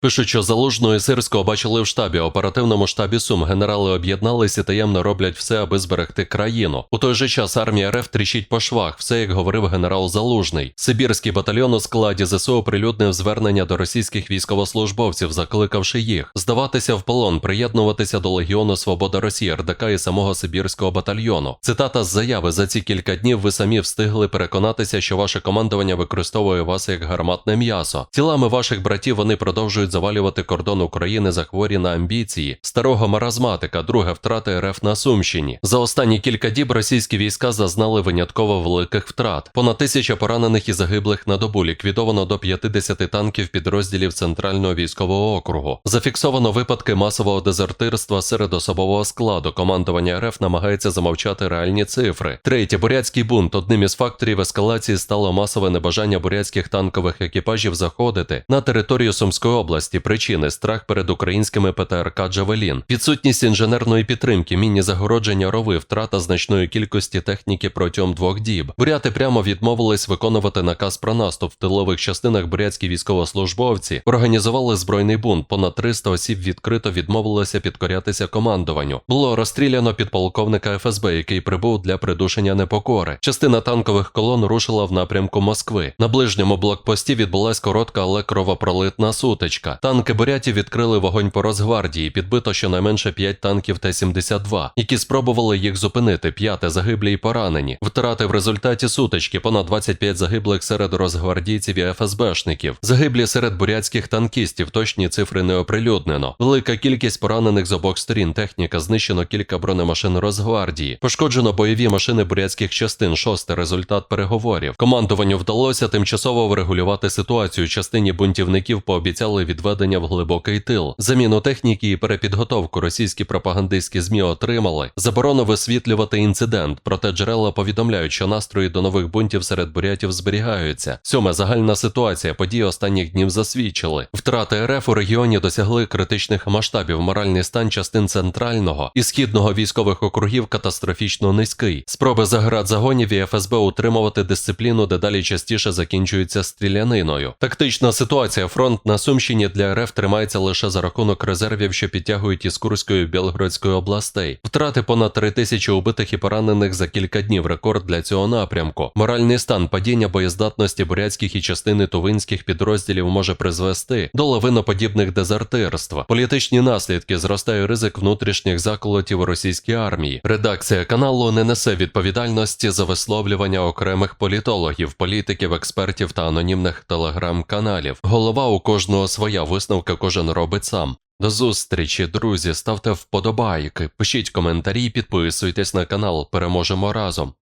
Пишуть, що залужного і сирського бачили в штабі, оперативному штабі Сум. Генерали об'єдналися і таємно роблять все, аби зберегти країну. У той же час армія РФ тріщить по швах, все як говорив генерал Залужний. Сибірський батальйон у складі ЗСУ оприлюднив звернення до російських військовослужбовців, закликавши їх здаватися в полон, приєднуватися до Легіону Свобода Росії, РДК і самого Сибірського батальйону. Цитата з заяви за ці кілька днів ви самі встигли переконатися, що ваше командування використовує вас як гарматне м'ясо. Тілами ваших братів вони продовжують завалювати кордон України захворі на амбіції, старого маразматика, друге втрати РФ на Сумщині. За останні кілька діб російські війська зазнали винятково великих втрат. Понад тисяча поранених і загиблих на добу ліквідовано до 50 танків підрозділів Центрального військового округу. Зафіксовано випадки масового дезертирства серед особового складу. Командування РФ намагається замовчати реальні цифри. Третє бурятський бунт. Одним із факторів ескалації стало масове небажання бурятських танкових екіпажів заходити на територію Сумської області. Причини страх перед українськими ПТРК Джавелін, відсутність інженерної підтримки, мінні загородження рови, втрата значної кількості техніки протягом двох діб. Буряти прямо відмовились виконувати наказ про наступ в тилових частинах. Бурятські військовослужбовці організували збройний бунт. Понад 300 осіб відкрито відмовилися підкорятися командуванню. Було розстріляно підполковника ФСБ, який прибув для придушення непокори. Частина танкових колон рушила в напрямку Москви. На ближньому блокпості відбулась коротка, але кровопролитна сутичка. Танки бурятів відкрили вогонь по Росгвардії. Підбито щонайменше 5 танків Т-72, які спробували їх зупинити. П'яте загиблі і поранені. Втрати в результаті сутички понад 25 загиблих серед розгвардійців і ФСБшників. Загиблі серед бурятських танкістів. Точні цифри не оприлюднено. Велика кількість поранених з обох сторін. Техніка знищено кілька бронемашин Росгвардії. Пошкоджено бойові машини бурятських частин. Шосте результат переговорів. Командуванню вдалося тимчасово врегулювати ситуацію. Частині бунтівників пообіцяли відведення в глибокий тил. Заміну техніки і перепідготовку російські пропагандистські змі отримали. Заборону висвітлювати інцидент. Проте джерела повідомляють, що настрої до нових бунтів серед бурятів зберігаються. Сьоме загальна ситуація. Події останніх днів засвідчили. Втрати РФ у регіоні досягли критичних масштабів. Моральний стан частин центрального і східного військових округів катастрофічно низький. Спроби заградзагонів і ФСБ утримувати дисципліну дедалі частіше закінчуються стріляниною. Тактична ситуація. Фронт на Сумщині для РФ тримається лише за рахунок резервів, що підтягують із Курської і Білгородської областей. Втрати понад три тисячі убитих і поранених за кілька днів. Рекорд для цього напрямку. Моральний стан падіння боєздатності бурятських і частини тувинських підрозділів може призвести до лавиноподібних дезертирств. Політичні наслідки зростає ризик внутрішніх заколотів російській армії. Редакція каналу не несе відповідальності за висловлювання окремих політологів, політиків, експертів та анонімних телеграм-каналів. Голова у кожного своя висновка кожен робить сам. До зустрічі, друзі. Ставте вподобайки, пишіть коментарі, підписуйтесь на канал. Переможемо разом.